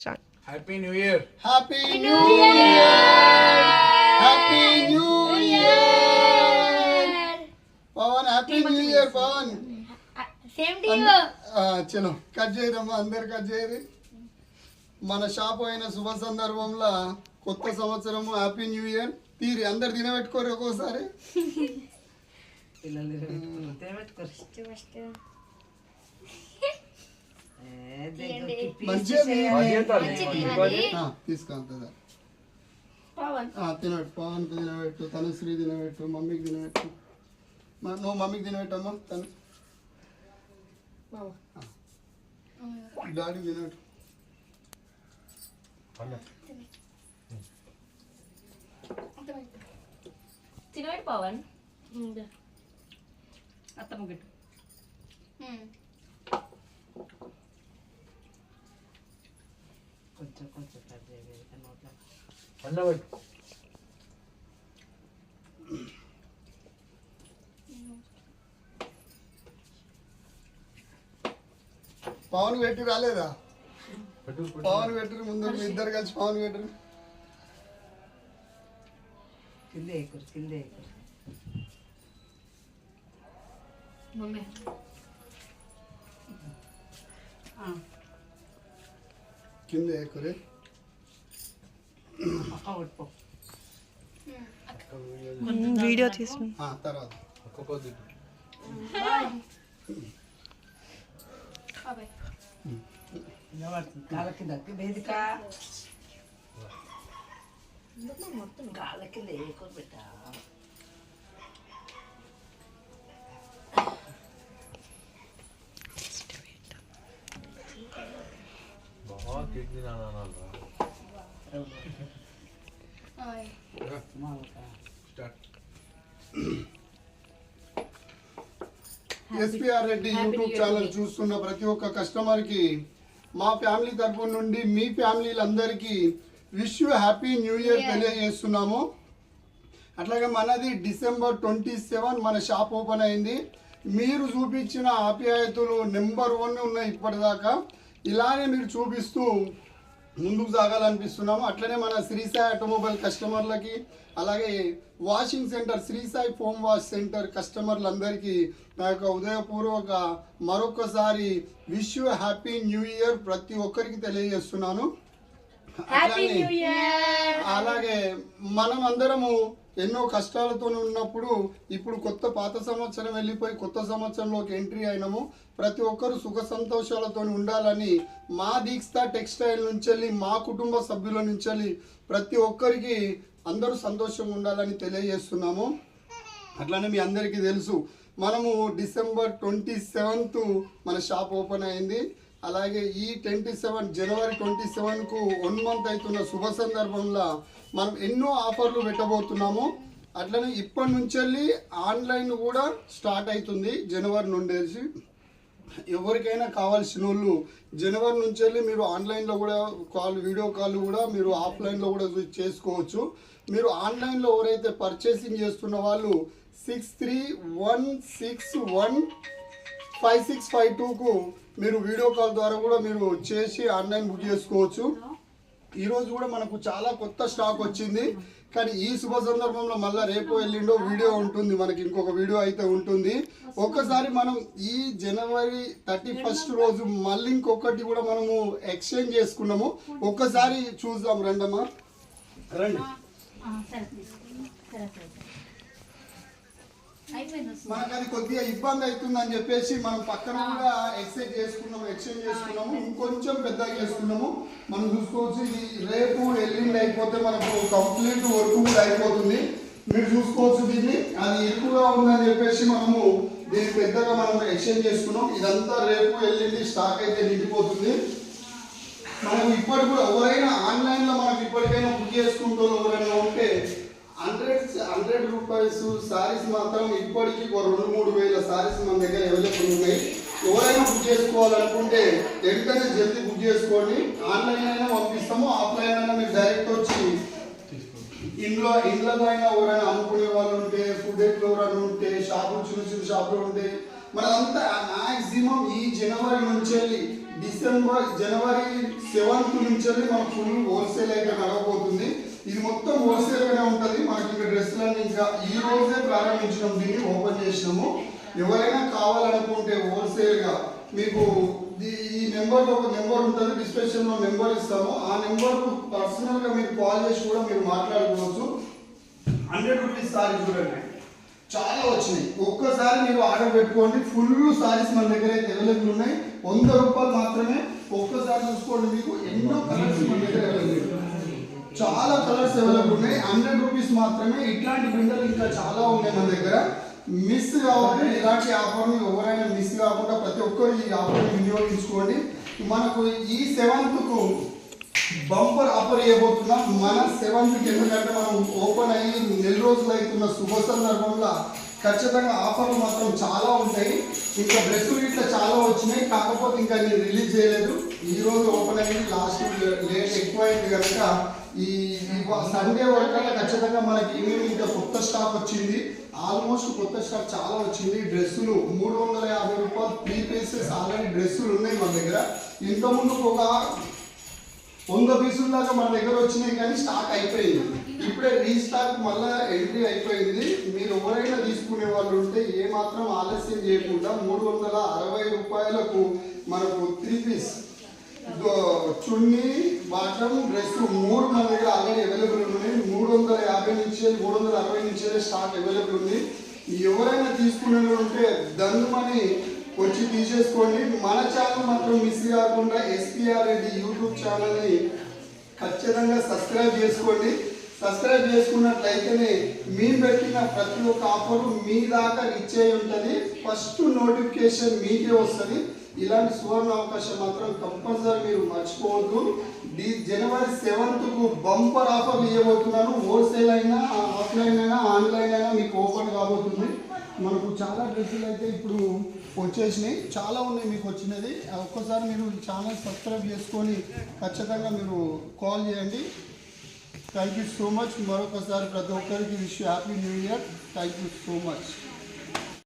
Happy new year happy new year happy new year Pawan happy new year Pawan చలో cut చేయరమ్మా అందరు cut చేయరు. మన shop అయిన శుభ సందర్భంలో కొత్త సంవత్సరం హ్యాపీ న్యూ ఇయర్ తీరి అందరు తినబెట్టుకోరు ఒక్కోసారి పిల్లలు తినబెట్టుకోరు ఫస్ట్ ఏ, దగ్గరికి మంచిగా మంచిది ఆ, తీసుకో అంతదా పవన్ ఆ, తినబెట్టు పవన్ తినబెట్టు తనుశ్రీ తినబెట్టు మమ్మీకి తినబెట్టు మా- నువ్వు మమ్మీకి తినబెట్టమ్మా తను డాడీకి తినబెట్టు తినబెట్టు పవన్ అత్తమ్మ గిట్టు కొంచెం కొంచెం కట్ చేయలేదు నోట్లో పండబెట్టు పవన్ పెట్టి రాలేదా? పెట్టు పెట్టు. పవన్ పెట్టరు ముందు మీ ఇద్దరు కలిసి పవన్ పెట్టరు కింద ఎక్కురు కింద ఎక్కురు. మమ్మీ. కింద ఎక్కురే. పక్క కొట్టుకో వీడియో తీసిన ఆ, తర్వాత. నిలబడుతుంది కాళ్ళ కింద పెట్టా బాగా కేక్ తినాలి అనాలిరా. Start SPR Reddy YouTube channel చూస్తున్న ప్రతి ఒక్క కస్టమర్కి మా ఫ్యామిలీ తరపు నుండి మీ ఫ్యామిలీలందరికీ wish you happy new year తెలియజేస్తున్నాము. అట్లాగే మనది డిసెంబర్ ట్వంటీ సెవెన్ మన షాప్ ఓపెన్ అయింది. మీరు చూపించిన ఆప్యాయతలు నెంబర్ వన్ ఉన్నాయి ఇప్పటిదాకా. ఇలానే మీరు చూపిస్తూ ముందుకు సాగాలనిపిస్తున్నాము. అట్లనే మన శ్రీసాయి ఆటోమొబైల్ కస్టమర్లకి అలాగే washing centre Srisai foam wash centre కస్టమర్లందరికీ నా యొక్క ఉదయపూర్వక మరొకసారి wish you happy new year ప్రతి ఒక్కరికి తెలియజేస్తున్నాను. అలాగే మనం అందరము ఎన్నో కష్టాలతో ఉన్నప్పుడు ఇప్పుడు కొత్త పాత సంవత్సరం వెళ్ళిపోయి కొత్త సంవత్సరంలోకి ఎంట్రీ అయినాము. ప్రతి ఒక్కరు సుఖ సంతోషాలతో ఉండాలని మా దీక్ష టెక్స్టైల్ నుంచి మా కుటుంబ సభ్యుల నుంచి ప్రతి ఒక్కరికి అందరూ సంతోషంగా ఉండాలని తెలియజేస్తున్నాము. అట్లానే మీ అందరికీ తెలుసు మనము డిసెంబర్ ట్వంటీ సెవెంత్ మన షాప్ ఓపెన్ అయింది. అలాగే ఈ ట్వంటీ సెవెన్ జనవరి ట్వంటీ సెవెన్కు వన్ మంత్ అవుతున్న శుభ సందర్భంలో మనం ఎన్నో ఆఫర్లు పెట్టబోతున్నాము. అట్లనే ఇప్పటి నుంచి ఆన్లైన్ కూడా స్టార్ట్ అవుతుంది జనవరి నుండేసి. ఎవరికైనా కావాల్సిన వాళ్ళు జనవరి నుంచి వెళ్ళి మీరు ఆన్లైన్లో కూడా కాల్ వీడియో కాల్ కూడా మీరు ఆఫ్లైన్లో కూడా చేసుకోవచ్చు. మీరు ఆన్లైన్లో ఎవరైతే పర్చేసింగ్ చేస్తున్న వాళ్ళు six three one six one five six five టూకు మీరు వీడియో కాల్ ద్వారా కూడా మీరు చేసి ఆన్లైన్ బుక్ చేసుకోవచ్చు. ఈరోజు కూడా మనకు చాలా కొత్త స్టాక్ వచ్చింది. కానీ ఈ శుభ సందర్భంలో మళ్ళీ రేపు ఎల్లుండో వీడియో ఉంటుంది. మనకి ఇంకొక వీడియో అయితే ఉంటుంది. ఒక్కసారి మనం ఈ జనవరి థర్టీ ఫస్ట్ రోజు మళ్ళీ ఇంకొకటి కూడా మనము ఎక్స్చేంజ్ చేసుకున్నాము. ఒక్కసారి చూద్దాం రండమ్మా. రండి. మనకు అది కొద్దిగా ఇబ్బంది అవుతుందని చెప్పేసి మనం పక్కన కూడా ఎక్స్చేంజ్ చేసుకున్నాము ఎక్స్చేంజ్ చేసుకున్నాము ఇంకొంచెం పెద్దగా చేసుకున్నాము. మనం చూసుకోవచ్చు ఇది రేపు ఎల్లుండి అయిపోతే మనకు కంప్లీట్ వర్క్ కూడా అయిపోతుంది. మీరు చూసుకోవచ్చు దీన్ని. అది ఎక్కువగా ఉందని చెప్పేసి మనము దీన్ని పెద్దగా మనం ఎక్స్చేంజ్ చేసుకున్నాం. ఇదంతా రేపు ఎల్లుండి స్టాక్ అయితే నిండిపోతుంది. మనకు ఇప్పటి కూడా ఎవరైనా ఆన్లైన్లో మనకు ఇప్పటికైనా బుక్ చేసుకుంటూ ఎవరైనా ఉంటే హండ్రెడ్ హండ్రెడ్ రూపీస్ సారీస్ మాత్రం ఇప్పటికీ ఒక రెండు మూడు వేల సారీస్ మన దగ్గర అవైలబుల్ ఉన్నాయి. ఎవరైనా బుక్ చేసుకోవాలనుకుంటే వెంటనే జల్దీ బుక్ చేసుకోండి. ఆన్లైన్ అయినా పంపిస్తాము ఆఫ్లైన్ అయినా మీరు డైరెక్ట్ వచ్చి ఇంట్లో ఇంట్లో అయినా ఎవరైనా అమ్ముకునే వాళ్ళు ఉంటే ఫుడ్ ఎట్లు ఎవరైనా ఉంటే షాపులు చిన్న చిన్న షాపులు ఉంటే మనదంతా మాక్సిమం ఈ జనవరి నుంచి వెళ్ళి డిసెంబర్ జనవరి సెవెంత్ నుంచి మన ఫుల్ హోల్సేల్ అయితే నడవబోతుంది. ఇది మొత్తం హోల్సేల్గానే ఉంటుంది. మనకి ఇక్కడ డ్రెస్సులన్నీ ఇంకా ఈ రోజే ప్రారంభించినాం దీన్ని ఓపెన్ చేసినాము. ఎవరైనా కావాలనుకుంటే హోల్సేల్గా మీకు ఈ- నెంబర్లో నెంబర్ ఒక నెంబర్ ఉంటుంది డిస్క్రిప్షన్లో నెంబర్ ఇస్తాము. ఆ నెంబర్కు పర్సనల్గా మీరు కాల్ చేసి కూడా మీరు మాట్లాడుకోవచ్చు. హండ్రెడ్ రూపీస్ సారీ చూడండి. చాలా వచ్చినాయి. ఒక్కసారి మీరు ఆర్డర్ పెట్టుకోండి. ఫుల్ సారీస్ మన దగ్గర అయితే అవైలబుల్ ఉన్నాయి. వంద రూపాయలు మాత్రమే ఒక్కసారి చూసుకోండి మీకు. ఎన్నో కలర్స్ మన దగ్గర అవైలబుల్ చాలా కలర్స్ అవైలబుల్ ఉన్నాయి. హండ్రెడ్ రూపీస్ మాత్రమే. ఇట్లాంటి బిందెలు ఇంకా చాలా ఉన్నాయి మన దగ్గర. మిస్ కావాలి ఇలాంటి ఆఫర్ని ఎవరైనా మిస్ కాకుండా ప్రతి ఒక్కరు ఈ ఆఫర్ని వినియోగించుకోండి. మనకు ఈ సెవెంత్కు బంపర్ ఆఫర్ ఇవ్వబోతున్నాం. మన సెవెంత్కి ఎందుకంటే మనం ఓపెన్ అయ్యి నెల రోజులు అవుతున్న శుభ సందర్భంలో ఖచ్చితంగా ఆఫర్లు మాత్రం చాలా ఉంటాయి. ఇంకా డ్రెస్సులు ఇట్లా చాలా వచ్చినాయి. కాకపోతే ఇంకా నేను రిలీజ్ చేయలేదు. ఈ రోజు ఓపెన్ అయ్యింది లాస్ట్ లేట్ ఎక్కువ అయింది కనుక ఈ సండే వరకు ఖచ్చితంగా మనకి ఈవినింగ్ ఇంకా కొత్త స్టాక్ వచ్చింది ఆల్మోస్ట్ కొత్త స్టాక్ చాలా వచ్చింది. డ్రెస్సులు మూడు వందల యాభై రూపాయలు త్రీ పీసెస్ ఆల్రెడీ డ్రెస్సులు ఉన్నాయి మన దగ్గర. ఇంతకుముందు ఒక వంద పీసుల దాకా మన దగ్గర వచ్చినాయి కానీ స్టాక్ అయిపోయింది. ఇప్పుడే రీస్టాక్ మళ్ళా ఎంట్రీ అయిపోయింది. మీరు ఎవరైనా తీసుకునే వాళ్ళు ఉంటే ఏమాత్రం ఆలస్యం చేయకుండా మూడు వందల అరవై రూపాయలకు మనకు త్రీ పీస్ చున్నీ బాటం డ్రెస్ మూడు మన దగ్గర ఆల్రెడీ అవైలబుల్ ఉన్నాయి. మూడు వందల యాభై నుంచి మూడు వందల అరవై నుంచి స్టాక్ అవైలబుల్ ఉంది. ఎవరైనా తీసుకునే ఉంటే దన్నుమని వచ్చి తీసేసుకోండి. మన ఛానల్ మాత్రం మిస్ కాకుండా ఎస్పీఆర్ రెడ్డి యూట్యూబ్ ఛానల్ని ఖచ్చితంగా సబ్స్క్రైబ్ చేసుకోండి. సబ్స్క్రైబ్ చేసుకున్నట్లయితేనే మేము పెట్టిన ప్రతి ఒక్క ఆఫర్ మీ దాకా రీచ్ అయి ఉంటుంది. ఫస్ట్ నోటిఫికేషన్ మీకే వస్తుంది. ఇలాంటి సువర్ణ అవకాశం మాత్రం కంపల్సరీ మీరు మర్చిపోవద్దు. డి జనవరి సెవెంత్కు బంపర్ ఆఫర్లు ఇవ్వబోతున్నాను హోల్సేల్ అయినా ఆఫ్లైన్ అయినా ఆన్లైన్ అయినా మీకు ఓపెన్ కాబోతుంది. మనకు చాలా డ్రెస్సులు అయితే ఇప్పుడు వచ్చేసినాయి. చాలా ఉన్నాయి మీకు వచ్చినది. ఒక్కసారి మీరు ఛానల్ సబ్స్క్రైబ్ చేసుకొని ఖచ్చితంగా మీరు కాల్ చేయండి. థ్యాంక్ యూ సో మచ్ మరొకసారి ప్రతి ఒక్కరికి wish happy new year thank you so much